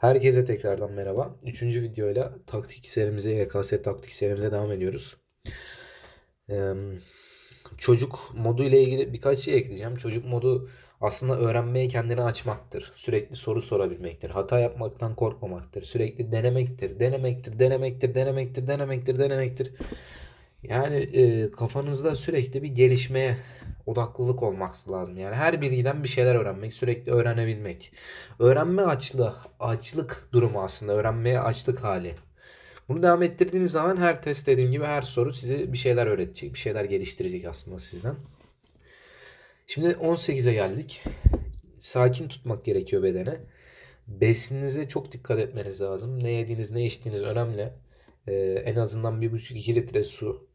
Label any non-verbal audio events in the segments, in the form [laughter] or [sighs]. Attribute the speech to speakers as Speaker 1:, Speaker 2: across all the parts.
Speaker 1: Herkese tekrardan merhaba. Üçüncü videoyla taktik serimize, YKS taktik serimize devam ediyoruz. Ee, çocuk modu ile ilgili birkaç şey ekleyeceğim. Çocuk modu aslında öğrenmeye kendini açmaktır. Sürekli soru sorabilmektir. Hata yapmaktan korkmamaktır. Sürekli denemektir. Denemektir, denemektir, denemektir, denemektir, denemektir. Yani e, kafanızda sürekli bir gelişmeye odaklılık olması lazım. Yani her bilgiden bir şeyler öğrenmek, sürekli öğrenebilmek. Öğrenme açlığı, açlık durumu aslında. Öğrenmeye açlık hali. Bunu devam ettirdiğiniz zaman her test dediğim gibi her soru size bir şeyler öğretecek, bir şeyler geliştirecek aslında sizden. Şimdi 18'e geldik. Sakin tutmak gerekiyor bedene. Besininize çok dikkat etmeniz lazım. Ne yediğiniz, ne içtiğiniz önemli. Ee, en azından 1,5-2 litre su.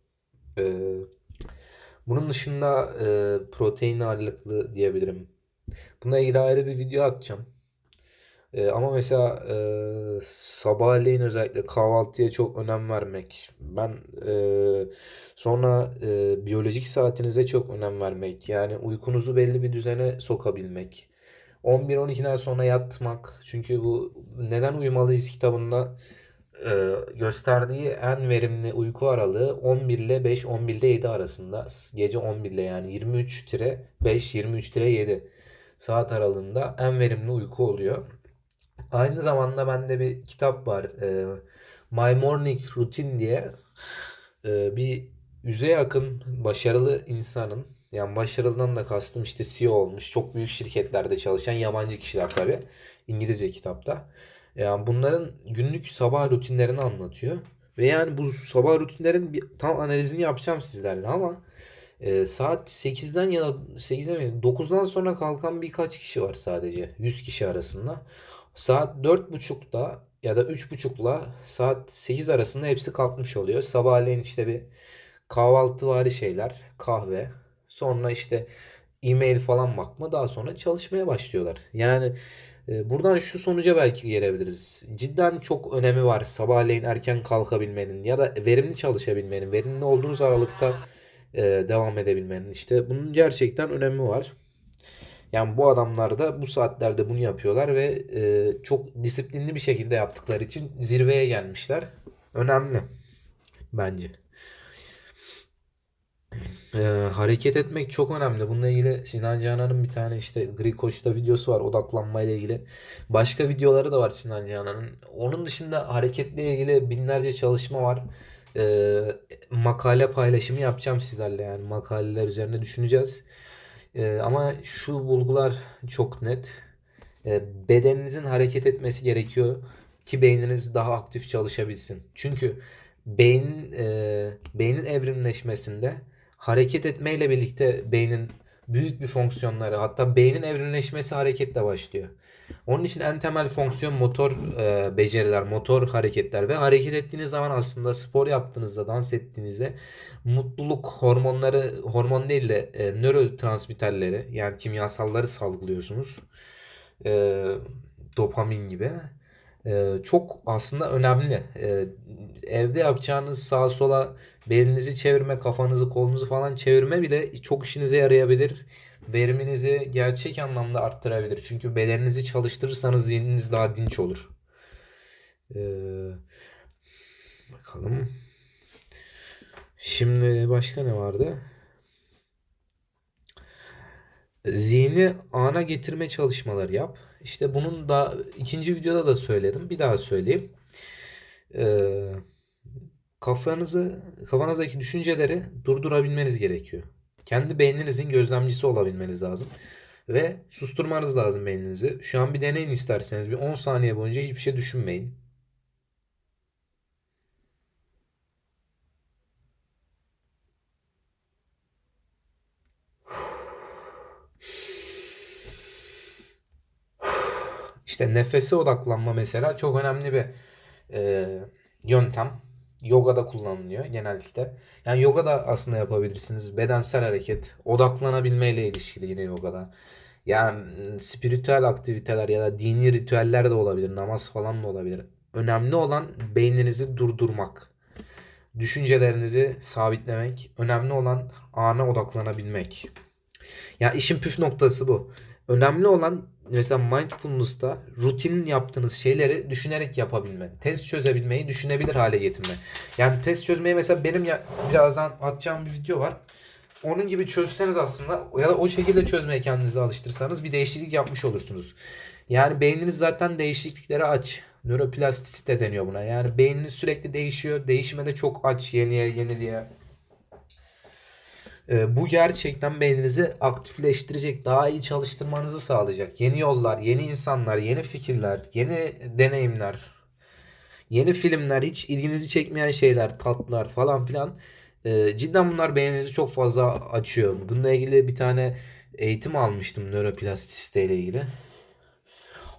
Speaker 1: Ee, bunun dışında e, protein ağırlıklı diyebilirim. Bununla ilgili ayrı bir video atacağım. E, ama mesela e, sabahleyin özellikle kahvaltıya çok önem vermek. Ben e, sonra e, biyolojik saatinize çok önem vermek. Yani uykunuzu belli bir düzene sokabilmek. 11-12'den sonra yatmak. Çünkü bu Neden Uyumalıyız kitabında e, gösterdiği en verimli uyku aralığı 11 ile 5, 11 ile 7 arasında. Gece 11 ile yani 23-5, 23-7 saat aralığında en verimli uyku oluyor. Aynı zamanda bende bir kitap var. E, My Morning Routine diye e, bir yüze yakın başarılı insanın yani başarılıdan da kastım işte CEO olmuş. Çok büyük şirketlerde çalışan yabancı kişiler tabii. İngilizce kitapta. Yani bunların günlük sabah rutinlerini anlatıyor. Ve yani bu sabah rutinlerin bir tam analizini yapacağım sizlerle ama e, saat 8'den ya da 8'den mi 9'dan sonra kalkan birkaç kişi var sadece 100 kişi arasında. Saat 4.30'da ya da 3.30'la saat 8 arasında hepsi kalkmış oluyor. Sabahleyin işte bir kahvaltıvari şeyler, kahve, sonra işte e-mail falan bakma daha sonra çalışmaya başlıyorlar. Yani buradan şu sonuca belki gelebiliriz. Cidden çok önemi var sabahleyin erken kalkabilmenin ya da verimli çalışabilmenin, verimli olduğunuz aralıkta e, devam edebilmenin. İşte bunun gerçekten önemi var. Yani bu adamlar da bu saatlerde bunu yapıyorlar ve e, çok disiplinli bir şekilde yaptıkları için zirveye gelmişler. Önemli bence. Ee, hareket etmek çok önemli. Bununla ilgili Sinan Canan'ın bir tane işte Gri Koç'ta videosu var odaklanma ile ilgili. Başka videoları da var Sinan Canan'ın. Onun dışında hareketle ilgili binlerce çalışma var. Ee, makale paylaşımı yapacağım sizlerle yani makaleler üzerine düşüneceğiz. Ee, ama şu bulgular çok net. Ee, bedeninizin hareket etmesi gerekiyor ki beyniniz daha aktif çalışabilsin. Çünkü beyin e, beynin evrimleşmesinde hareket etmeyle birlikte beynin büyük bir fonksiyonları hatta beynin evrimleşmesi hareketle başlıyor. Onun için en temel fonksiyon motor e, beceriler, motor hareketler ve hareket ettiğiniz zaman aslında spor yaptığınızda, dans ettiğinizde mutluluk hormonları, hormon değil de e, nörotransmitterleri yani kimyasalları salgılıyorsunuz. E, dopamin gibi. E, çok aslında önemli. E, evde yapacağınız sağa sola belinizi çevirme, kafanızı, kolunuzu falan çevirme bile çok işinize yarayabilir. Veriminizi gerçek anlamda arttırabilir. Çünkü bedeninizi çalıştırırsanız zihniniz daha dinç olur. Ee, bakalım. Şimdi başka ne vardı? Zihni ana getirme çalışmaları yap. İşte bunun da ikinci videoda da söyledim. Bir daha söyleyeyim. Ee, kafanızı, kafanızdaki düşünceleri durdurabilmeniz gerekiyor. Kendi beyninizin gözlemcisi olabilmeniz lazım. Ve susturmanız lazım beyninizi. Şu an bir deneyin isterseniz. Bir 10 saniye boyunca hiçbir şey düşünmeyin. İşte nefese odaklanma mesela çok önemli bir e, yöntem. Yogada kullanılıyor genellikle. Yani yoga da aslında yapabilirsiniz. Bedensel hareket, odaklanabilmeyle ilişkili yine yogada. Yani spiritüel aktiviteler ya da dini ritüeller de olabilir. Namaz falan da olabilir. Önemli olan beyninizi durdurmak. Düşüncelerinizi sabitlemek. Önemli olan ana odaklanabilmek. Ya işin püf noktası bu. Önemli olan mesela mindfulness'ta rutinin yaptığınız şeyleri düşünerek yapabilme, test çözebilmeyi düşünebilir hale getirme. Yani test çözmeyi mesela benim ya, birazdan atacağım bir video var. Onun gibi çözseniz aslında ya da o şekilde çözmeye kendinizi alıştırsanız bir değişiklik yapmış olursunuz. Yani beyniniz zaten değişikliklere aç. Nöroplastisite deniyor buna. Yani beyniniz sürekli değişiyor. Değişime de çok aç yeniye yeniliğe. Ee, bu gerçekten beyninizi aktifleştirecek, daha iyi çalıştırmanızı sağlayacak. Yeni yollar, yeni insanlar, yeni fikirler, yeni deneyimler, yeni filmler, hiç ilginizi çekmeyen şeyler, tatlar falan filan. Ee, cidden bunlar beyninizi çok fazla açıyor. Bununla ilgili bir tane eğitim almıştım nöroplastisite ile ilgili.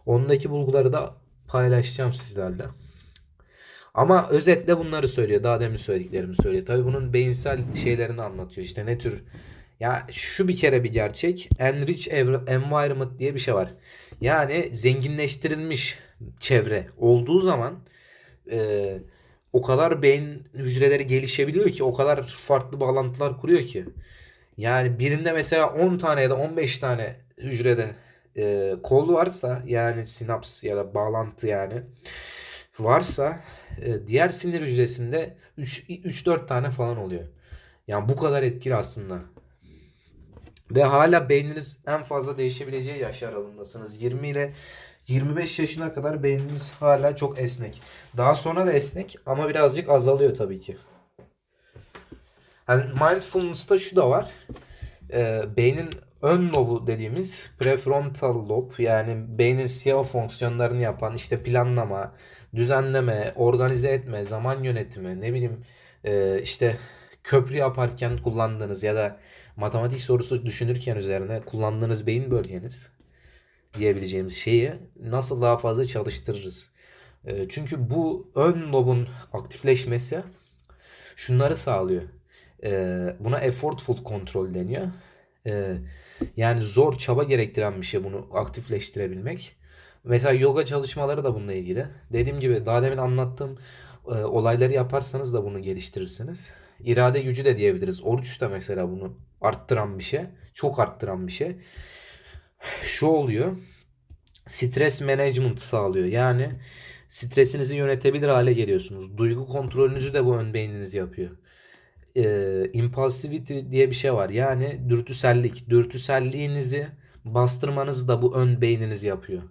Speaker 1: Ondaki bulguları da paylaşacağım sizlerle. Ama özetle bunları söylüyor. Daha demin söylediklerimi söylüyor. Tabii bunun beyinsel şeylerini anlatıyor. İşte ne tür ya şu bir kere bir gerçek. Enrich environment diye bir şey var. Yani zenginleştirilmiş çevre olduğu zaman e, o kadar beyin hücreleri gelişebiliyor ki o kadar farklı bağlantılar kuruyor ki. Yani birinde mesela 10 tane ya da 15 tane hücrede e, kol varsa yani sinaps ya da bağlantı yani varsa e, diğer sinir hücresinde 3-4 tane falan oluyor. Yani bu kadar etkili aslında. Ve hala beyniniz en fazla değişebileceği yaş aralığındasınız. 20 ile 25 yaşına kadar beyniniz hala çok esnek. Daha sonra da esnek ama birazcık azalıyor tabii ki. Yani mindfulness'ta şu da var. Ee, beynin ön lobu dediğimiz prefrontal lob yani beynin siyah fonksiyonlarını yapan işte planlama, düzenleme, organize etme, zaman yönetimi, ne bileyim e, işte köprü yaparken kullandığınız ya da matematik sorusu düşünürken üzerine kullandığınız beyin bölgeniz diyebileceğimiz şeyi nasıl daha fazla çalıştırırız. E, çünkü bu ön lobun aktifleşmesi şunları sağlıyor. E, buna effortful kontrol deniyor. E, yani zor çaba gerektiren bir şey bunu aktifleştirebilmek. Mesela yoga çalışmaları da bununla ilgili. Dediğim gibi daha demin anlattığım e, olayları yaparsanız da bunu geliştirirsiniz. İrade gücü de diyebiliriz. Oruç da mesela bunu arttıran bir şey. Çok arttıran bir şey. Şu oluyor. Stres management sağlıyor. Yani stresinizi yönetebilir hale geliyorsunuz. Duygu kontrolünüzü de bu ön beyniniz yapıyor. Ee, impulsivity diye bir şey var. Yani dürtüsellik. Dürtüselliğinizi bastırmanızı da bu ön beyniniz yapıyor.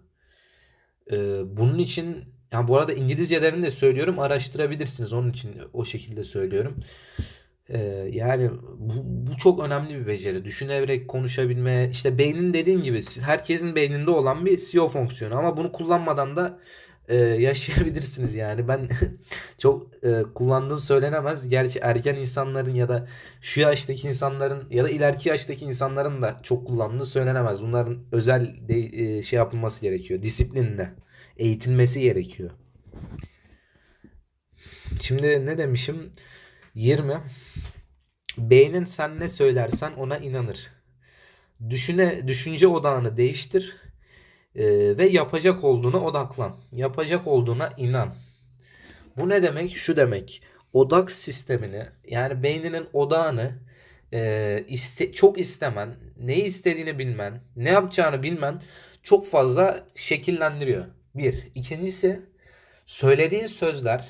Speaker 1: Ee, bunun için yani bu arada İngilizcelerini de söylüyorum araştırabilirsiniz. Onun için o şekilde söylüyorum. Ee, yani bu, bu çok önemli bir beceri. Düşünerek konuşabilme. işte beynin dediğim gibi herkesin beyninde olan bir CEO fonksiyonu. Ama bunu kullanmadan da e, yaşayabilirsiniz yani. Ben [laughs] çok e, kullandığım söylenemez. Gerçi erken insanların ya da şu yaştaki insanların ya da ileriki yaştaki insanların da çok kullandığı söylenemez. Bunların özel de, e, şey yapılması gerekiyor. Disiplinle eğitilmesi gerekiyor. Şimdi ne demişim? 20. Beynin sen ne söylersen ona inanır. Düşüne düşünce odağını değiştir ee, ve yapacak olduğuna odaklan. Yapacak olduğuna inan. Bu ne demek? Şu demek. Odak sistemini yani beyninin odağını e, iste, çok istemen, neyi istediğini bilmen, ne yapacağını bilmen çok fazla şekillendiriyor. Bir. İkincisi söylediğin sözler,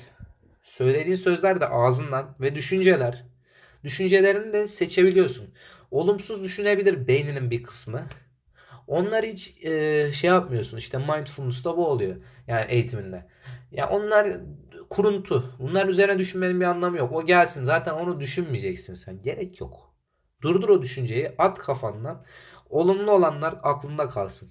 Speaker 1: söylediğin sözler de ağzından ve düşünceler. Düşüncelerini de seçebiliyorsun. Olumsuz düşünebilir beyninin bir kısmı. Onlar hiç e, şey yapmıyorsun. İşte mindfulness'ta bu oluyor. Yani eğitiminde. Ya onlar kuruntu. Bunların üzerine düşünmenin bir anlamı yok. O gelsin. Zaten onu düşünmeyeceksin sen. Gerek yok. Durdur o düşünceyi. At kafandan. Olumlu olanlar aklında kalsın.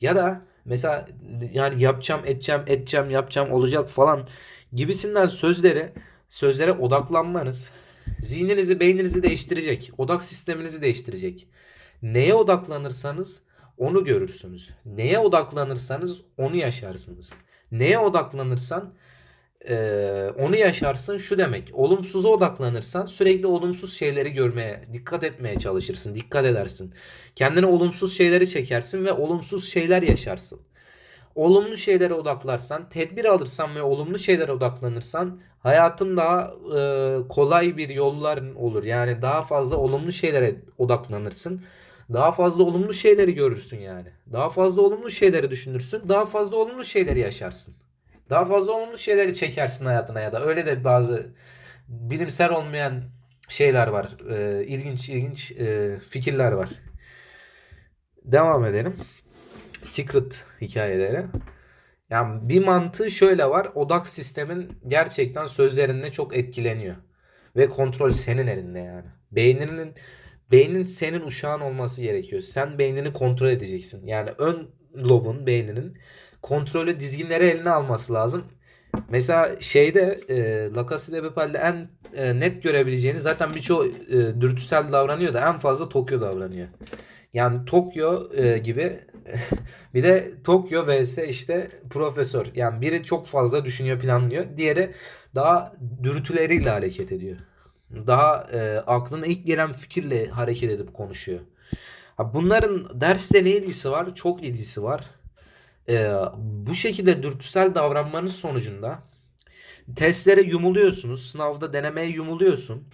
Speaker 1: Ya da mesela yani yapacağım, edeceğim, edeceğim, yapacağım, olacak falan gibisinden sözlere sözlere odaklanmanız zihninizi, beyninizi değiştirecek. Odak sisteminizi değiştirecek. Neye odaklanırsanız onu görürsünüz. Neye odaklanırsanız onu yaşarsınız. Neye odaklanırsan e, onu yaşarsın şu demek. Olumsuza odaklanırsan sürekli olumsuz şeyleri görmeye, dikkat etmeye çalışırsın, dikkat edersin. Kendine olumsuz şeyleri çekersin ve olumsuz şeyler yaşarsın. Olumlu şeylere odaklarsan, tedbir alırsan ve olumlu şeylere odaklanırsan hayatın daha e, kolay bir yolların olur. Yani daha fazla olumlu şeylere odaklanırsın. Daha fazla olumlu şeyleri görürsün yani. Daha fazla olumlu şeyleri düşünürsün. Daha fazla olumlu şeyleri yaşarsın. Daha fazla olumlu şeyleri çekersin hayatına ya da öyle de bazı bilimsel olmayan şeyler var. Ee, ilginç ilginç e, fikirler var. Devam edelim. Secret hikayeleri. Yani bir mantığı şöyle var. Odak sistemin gerçekten sözlerinle çok etkileniyor. Ve kontrol senin elinde yani. Beyninin beynin senin uşağın olması gerekiyor. Sen beynini kontrol edeceksin. Yani ön lobun beyninin kontrolü dizginleri eline alması lazım. Mesela şeyde e, La Casa de Papel'de en e, net görebileceğini zaten birçoğu e, dürtüsel davranıyor da en fazla Tokyo davranıyor. Yani Tokyo e, gibi [laughs] bir de Tokyo vs işte profesör. Yani biri çok fazla düşünüyor, planlıyor. Diğeri daha dürtüleriyle hareket ediyor. Daha e, aklına ilk gelen fikirle hareket edip konuşuyor. Bunların dersle ne ilgisi var? Çok ilgisi var. E, bu şekilde dürtüsel davranmanın sonucunda testlere yumuluyorsunuz. Sınavda denemeye yumuluyorsun.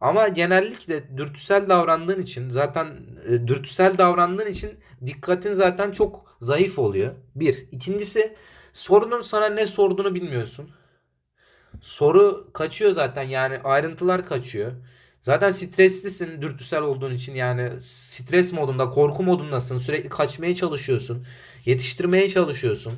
Speaker 1: Ama genellikle dürtüsel davrandığın için zaten e, dürtüsel davrandığın için dikkatin zaten çok zayıf oluyor. Bir. İkincisi sorunun sana ne sorduğunu bilmiyorsun. Soru kaçıyor zaten yani ayrıntılar kaçıyor. Zaten streslisin dürtüsel olduğun için yani stres modunda, korku modundasın. Sürekli kaçmaya çalışıyorsun. Yetiştirmeye çalışıyorsun.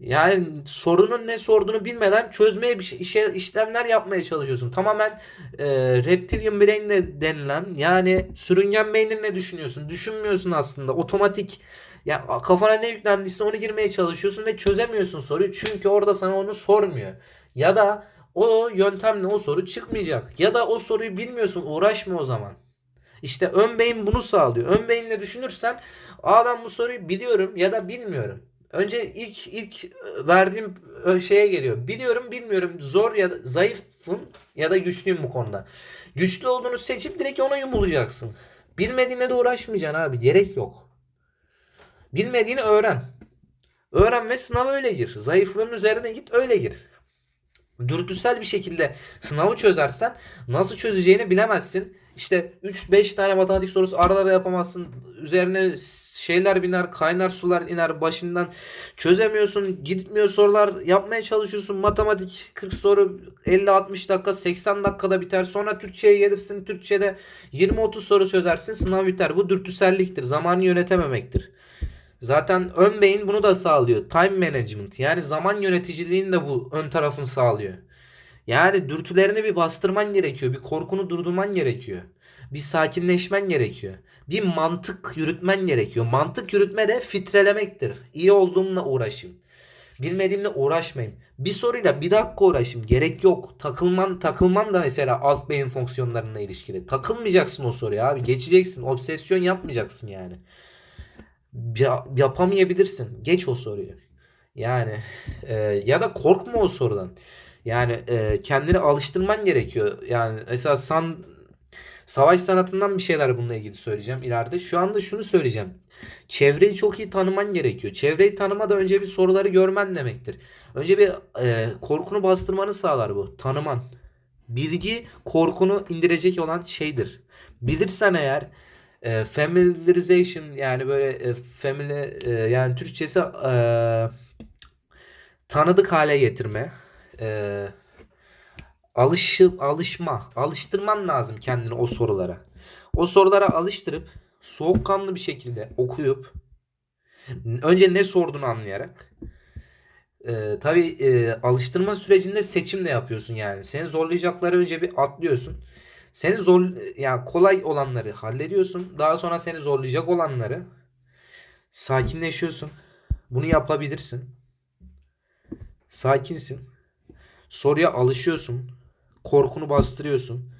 Speaker 1: Yani sorunun ne sorduğunu bilmeden çözmeye bir şey, işlemler yapmaya çalışıyorsun. Tamamen e, reptilian brain de denilen yani sürüngen beyninle düşünüyorsun. Düşünmüyorsun aslında. Otomatik ya kafana ne yüklendiyse onu girmeye çalışıyorsun ve çözemiyorsun soruyu. Çünkü orada sana onu sormuyor. Ya da o yöntemle o soru çıkmayacak. Ya da o soruyu bilmiyorsun uğraşma o zaman. İşte ön beyin bunu sağlıyor. Ön beyinle düşünürsen aa ben bu soruyu biliyorum ya da bilmiyorum. Önce ilk ilk verdiğim şeye geliyor. Biliyorum bilmiyorum zor ya da zayıfım ya da güçlüyüm bu konuda. Güçlü olduğunu seçip direkt ona yumulacaksın. Bilmediğine de uğraşmayacaksın abi. Gerek yok. Bilmediğini öğren. Öğren ve sınava öyle gir. Zayıflığın üzerine git öyle gir dürtüsel bir şekilde sınavı çözersen nasıl çözeceğini bilemezsin. İşte 3-5 tane matematik sorusu aralara yapamazsın. Üzerine şeyler biner, kaynar sular iner başından. Çözemiyorsun, gitmiyor sorular yapmaya çalışıyorsun. Matematik 40 soru 50-60 dakika, 80 dakikada biter. Sonra Türkçe'ye gelirsin. Türkçe'de 20-30 soru çözersin. Sınav biter. Bu dürtüselliktir. Zamanı yönetememektir. Zaten ön beyin bunu da sağlıyor. Time management yani zaman yöneticiliğini de bu ön tarafın sağlıyor. Yani dürtülerini bir bastırman gerekiyor. Bir korkunu durdurman gerekiyor. Bir sakinleşmen gerekiyor. Bir mantık yürütmen gerekiyor. Mantık yürütme de filtrelemektir. İyi olduğumla uğraşayım. Bilmediğimle uğraşmayın. Bir soruyla bir dakika uğraşayım. Gerek yok. Takılman takılman da mesela alt beyin fonksiyonlarına ilişkili. Takılmayacaksın o soruya abi. Geçeceksin. Obsesyon yapmayacaksın yani yapamayabilirsin. Geç o soruyu. Yani e, ya da korkma o sorudan. Yani e, kendini alıştırman gerekiyor. Yani mesela san savaş sanatından bir şeyler bununla ilgili söyleyeceğim ileride. Şu anda şunu söyleyeceğim. Çevreyi çok iyi tanıman gerekiyor. Çevreyi tanımadan önce bir soruları görmen demektir. Önce bir e, korkunu bastırmanı sağlar bu. Tanıman. Bilgi korkunu indirecek olan şeydir. Bilirsen eğer e, familiarization yani böyle e, family e, yani Türkçesi e, tanıdık hale getirme. E, alışı, alışma, alıştırman lazım kendini o sorulara. O sorulara alıştırıp soğukkanlı bir şekilde okuyup önce ne sorduğunu anlayarak e, tabii e, alıştırma sürecinde seçim de yapıyorsun yani. Seni zorlayacakları önce bir atlıyorsun. Seni zor yani kolay olanları hallediyorsun. Daha sonra seni zorlayacak olanları sakinleşiyorsun. Bunu yapabilirsin. Sakinsin. Soruya alışıyorsun. Korkunu bastırıyorsun.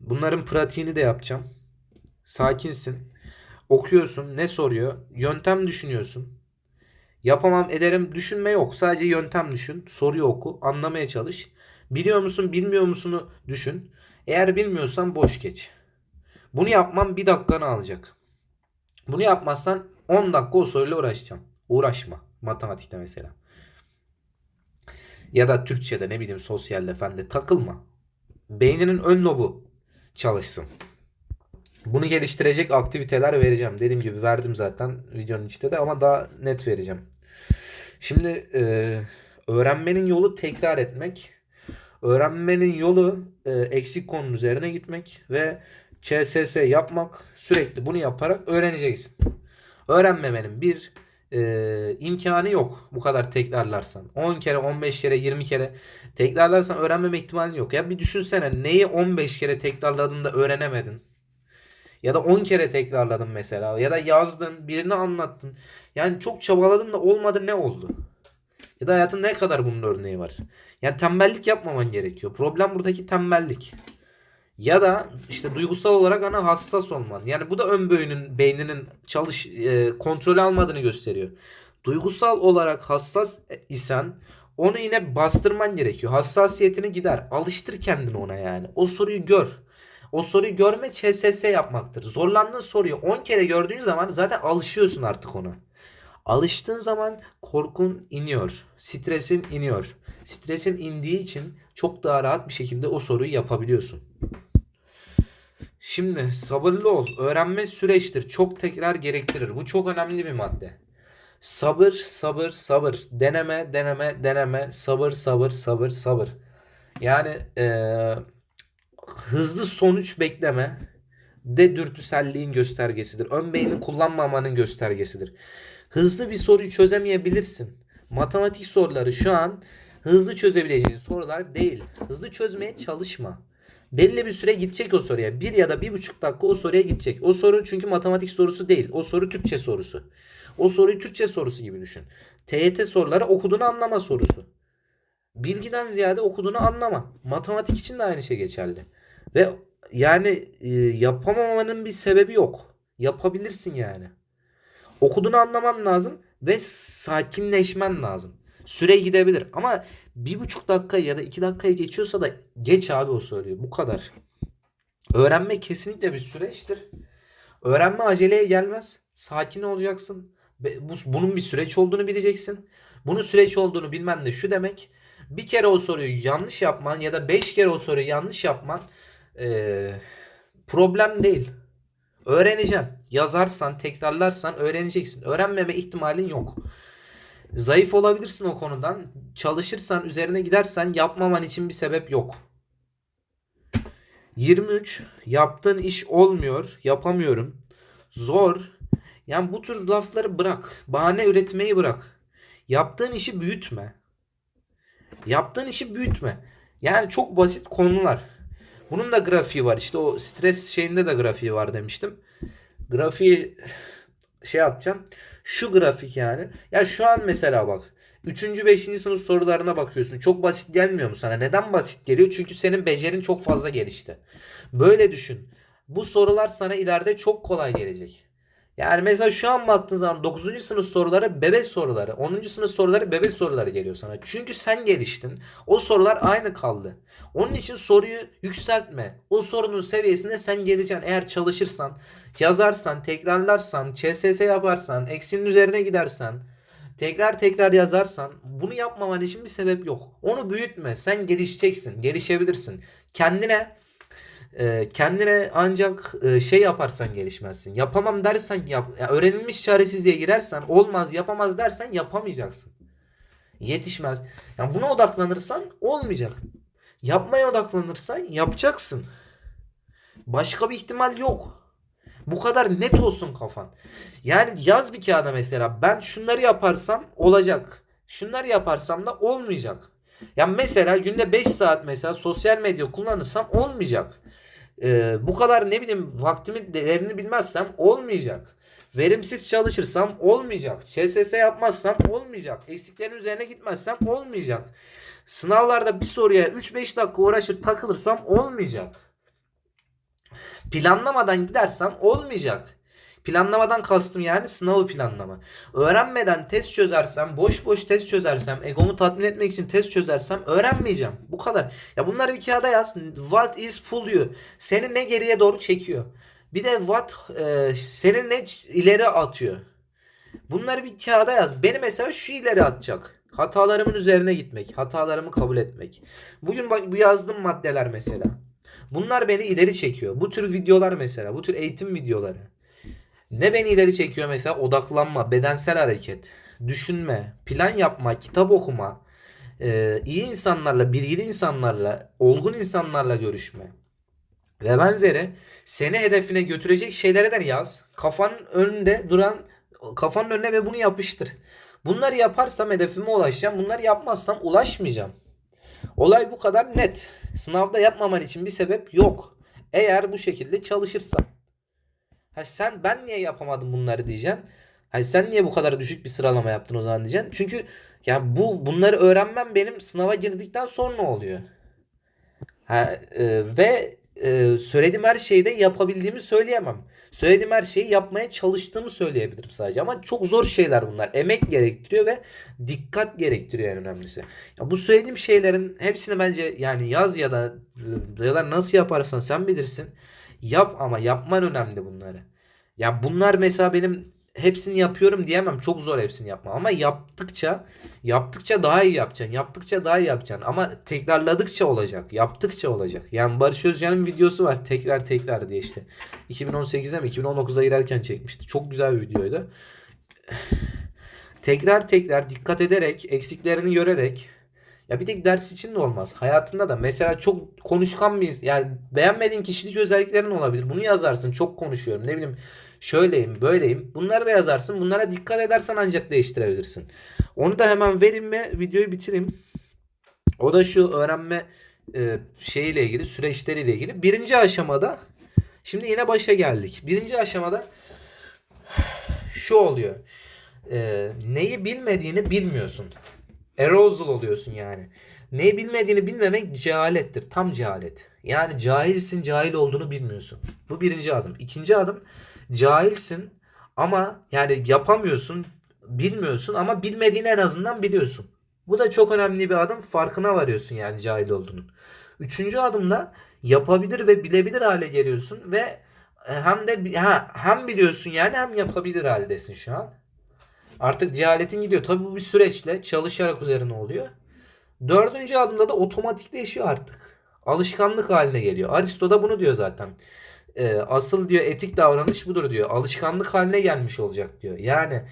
Speaker 1: Bunların pratiğini de yapacağım. Sakinsin. Okuyorsun. Ne soruyor? Yöntem düşünüyorsun. Yapamam ederim düşünme yok. Sadece yöntem düşün. Soruyu oku. Anlamaya çalış. Biliyor musun bilmiyor musunu düşün. Eğer bilmiyorsan boş geç. Bunu yapmam bir dakikanı alacak. Bunu yapmazsan 10 dakika o soruyla uğraşacağım. Uğraşma. Matematikte mesela. Ya da Türkçe'de ne bileyim sosyalde fende takılma. Beyninin ön lobu çalışsın. Bunu geliştirecek aktiviteler vereceğim. Dediğim gibi verdim zaten videonun içinde de ama daha net vereceğim. Şimdi e, öğrenmenin yolu tekrar etmek. Öğrenmenin yolu e, eksik konunun üzerine gitmek ve ÇSS yapmak. Sürekli bunu yaparak öğreneceksin. Öğrenmemenin bir e, imkanı yok bu kadar tekrarlarsan. 10 kere, 15 kere, 20 kere tekrarlarsan öğrenmeme ihtimali yok. Ya bir düşünsene neyi 15 kere tekrarladın da öğrenemedin. Ya da 10 kere tekrarladın mesela. Ya da yazdın, birine anlattın. Yani çok çabaladın da olmadı ne oldu? Ya da hayatın ne kadar bunun örneği var? Yani tembellik yapmaman gerekiyor. Problem buradaki tembellik. Ya da işte duygusal olarak ana hassas olman. Yani bu da ön beynin beyninin çalış e, kontrol almadığını gösteriyor. Duygusal olarak hassas isen onu yine bastırman gerekiyor. Hassasiyetini gider. Alıştır kendini ona yani. O soruyu gör. O soruyu görme ÇSS yapmaktır. Zorlandığın soruyu 10 kere gördüğün zaman zaten alışıyorsun artık ona. Alıştığın zaman korkun iniyor. Stresin iniyor. Stresin indiği için çok daha rahat bir şekilde o soruyu yapabiliyorsun. Şimdi sabırlı ol. Öğrenme süreçtir. Çok tekrar gerektirir. Bu çok önemli bir madde. Sabır, sabır, sabır. Deneme, deneme, deneme. Sabır, sabır, sabır, sabır. Yani eee, hızlı sonuç bekleme de dürtüselliğin göstergesidir. Ön beyni kullanmamanın göstergesidir. Hızlı bir soruyu çözemeyebilirsin. Matematik soruları şu an hızlı çözebileceğin sorular değil. Hızlı çözmeye çalışma. Belli bir süre gidecek o soruya. Bir ya da bir buçuk dakika o soruya gidecek. O soru çünkü matematik sorusu değil. O soru Türkçe sorusu. O soruyu Türkçe sorusu gibi düşün. TYT soruları okuduğunu anlama sorusu. Bilgiden ziyade okuduğunu anlama. Matematik için de aynı şey geçerli. Ve yani e, yapamamanın bir sebebi yok. Yapabilirsin yani. Okuduğunu anlaman lazım ve sakinleşmen lazım. Süre gidebilir ama bir buçuk dakika ya da iki dakikaya geçiyorsa da geç abi o soruyu. Bu kadar. Öğrenme kesinlikle bir süreçtir. Öğrenme aceleye gelmez. Sakin olacaksın. Bunun bir süreç olduğunu bileceksin. Bunun süreç olduğunu bilmen de şu demek. Bir kere o soruyu yanlış yapman ya da beş kere o soruyu yanlış yapman eee, problem değil. Öğreneceksin. Yazarsan, tekrarlarsan öğreneceksin. Öğrenmeme ihtimalin yok. Zayıf olabilirsin o konudan. Çalışırsan, üzerine gidersen yapmaman için bir sebep yok. 23. Yaptığın iş olmuyor, yapamıyorum. Zor. Yani bu tür lafları bırak. Bahane üretmeyi bırak. Yaptığın işi büyütme. Yaptığın işi büyütme. Yani çok basit konular. Bunun da grafiği var. İşte o stres şeyinde de grafiği var demiştim. Grafiği şey yapacağım. Şu grafik yani. Ya şu an mesela bak. 3. 5. sınıf sorularına bakıyorsun. Çok basit gelmiyor mu sana? Neden basit geliyor? Çünkü senin becerin çok fazla gelişti. Böyle düşün. Bu sorular sana ileride çok kolay gelecek. Yani mesela şu an baktığın zaman 9. sınıf soruları bebek soruları. 10. sınıf soruları bebek soruları geliyor sana. Çünkü sen geliştin. O sorular aynı kaldı. Onun için soruyu yükseltme. O sorunun seviyesinde sen geleceksin. Eğer çalışırsan, yazarsan, tekrarlarsan, ÇSS yaparsan, eksinin üzerine gidersen, tekrar tekrar yazarsan bunu yapmaman için bir sebep yok. Onu büyütme. Sen gelişeceksin. Gelişebilirsin. Kendine e, kendine ancak e, şey yaparsan gelişmezsin. Yapamam dersen yap. ya öğrenilmiş çaresizliğe girersen olmaz yapamaz dersen yapamayacaksın. Yetişmez. Yani buna odaklanırsan olmayacak. Yapmaya odaklanırsan yapacaksın. Başka bir ihtimal yok. Bu kadar net olsun kafan. Yani yaz bir kağıda mesela ben şunları yaparsam olacak. Şunları yaparsam da olmayacak. Yani mesela günde 5 saat mesela sosyal medya kullanırsam olmayacak. Ee, bu kadar ne bileyim vaktimin değerini bilmezsem olmayacak. Verimsiz çalışırsam olmayacak. ÇSS yapmazsam olmayacak. Eksiklerin üzerine gitmezsem olmayacak. Sınavlarda bir soruya 3-5 dakika uğraşır takılırsam olmayacak. Planlamadan gidersem olmayacak. Planlamadan kastım yani sınavı planlama. Öğrenmeden test çözersem, boş boş test çözersem, egomu tatmin etmek için test çözersem öğrenmeyeceğim. Bu kadar. Ya bunları bir kağıda yaz. What is pull you? Seni ne geriye doğru çekiyor? Bir de what e, seni ne ileri atıyor? Bunları bir kağıda yaz. Beni mesela şu ileri atacak. Hatalarımın üzerine gitmek. Hatalarımı kabul etmek. Bugün bu yazdığım maddeler mesela. Bunlar beni ileri çekiyor. Bu tür videolar mesela, bu tür eğitim videoları. Ne beni ileri çekiyor mesela? Odaklanma, bedensel hareket, düşünme, plan yapma, kitap okuma, e, iyi insanlarla, bilgili insanlarla, olgun insanlarla görüşme ve benzeri seni hedefine götürecek şeylere de yaz. Kafanın önünde duran kafanın önüne ve bunu yapıştır. Bunları yaparsam hedefime ulaşacağım. Bunları yapmazsam ulaşmayacağım. Olay bu kadar net. Sınavda yapmaman için bir sebep yok. Eğer bu şekilde çalışırsan. Ha sen ben niye yapamadım bunları diyeceksin. Hani sen niye bu kadar düşük bir sıralama yaptın o zaman diyeceksin. Çünkü ya bu bunları öğrenmem benim sınava girdikten sonra oluyor. Ha, e, ve e, söylediğim her şeyi de yapabildiğimi söyleyemem. Söylediğim her şeyi yapmaya çalıştığımı söyleyebilirim sadece. Ama çok zor şeyler bunlar. Emek gerektiriyor ve dikkat gerektiriyor en önemlisi. Ya bu söylediğim şeylerin hepsini bence yani yaz ya da ya da nasıl yaparsan sen bilirsin. Yap ama yapman önemli bunları. Ya bunlar mesela benim hepsini yapıyorum diyemem. Çok zor hepsini yapma. Ama yaptıkça yaptıkça daha iyi yapacaksın. Yaptıkça daha iyi yapacaksın. Ama tekrarladıkça olacak. Yaptıkça olacak. Yani Barış Özcan'ın videosu var. Tekrar tekrar diye işte. 2018'e mi 2019'a girerken çekmişti. Çok güzel bir videoydu. [sighs] Tekrar tekrar dikkat ederek, eksiklerini görerek ya bir tek ders için de olmaz. Hayatında da mesela çok konuşkan bir yani beğenmediğin kişilik özelliklerin olabilir. Bunu yazarsın. Çok konuşuyorum. Ne bileyim şöyleyim, böyleyim. Bunları da yazarsın. Bunlara dikkat edersen ancak değiştirebilirsin. Onu da hemen vereyim ve videoyu bitireyim. O da şu öğrenme e, şeyiyle ilgili, süreçleriyle ilgili. Birinci aşamada şimdi yine başa geldik. Birinci aşamada şu oluyor. E, neyi bilmediğini bilmiyorsun. Arousal oluyorsun yani. Neyi bilmediğini bilmemek cehalettir. Tam cehalet. Yani cahilsin, cahil olduğunu bilmiyorsun. Bu birinci adım. İkinci adım cahilsin ama yani yapamıyorsun, bilmiyorsun ama bilmediğini en azından biliyorsun. Bu da çok önemli bir adım. Farkına varıyorsun yani cahil olduğunun. Üçüncü adımda yapabilir ve bilebilir hale geliyorsun ve hem de ha, hem biliyorsun yani hem yapabilir haldesin şu an. Artık cehaletin gidiyor. Tabii bu bir süreçle çalışarak üzerine oluyor. Dördüncü adımda da otomatikleşiyor artık. Alışkanlık haline geliyor. Aristo da bunu diyor zaten. Ee, asıl diyor etik davranış budur diyor. Alışkanlık haline gelmiş olacak diyor. Yani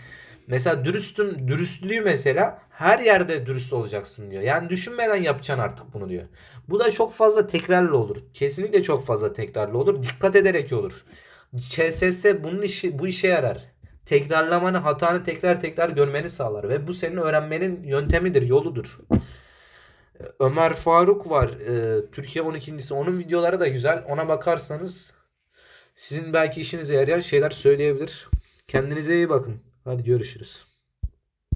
Speaker 1: mesela dürüstün dürüstlüğü mesela her yerde dürüst olacaksın diyor. Yani düşünmeden yapacaksın artık bunu diyor. Bu da çok fazla tekrarlı olur. Kesinlikle çok fazla tekrarlı olur. Dikkat ederek olur. CSS bunun işi bu işe yarar tekrarlamanı, hatanı tekrar tekrar görmeni sağlar ve bu senin öğrenmenin yöntemidir, yoludur. Ömer Faruk var. e, Türkiye 12.si. Onun videoları da güzel. Ona bakarsanız sizin belki işinize yarayan şeyler söyleyebilir. Kendinize iyi bakın. Hadi görüşürüz.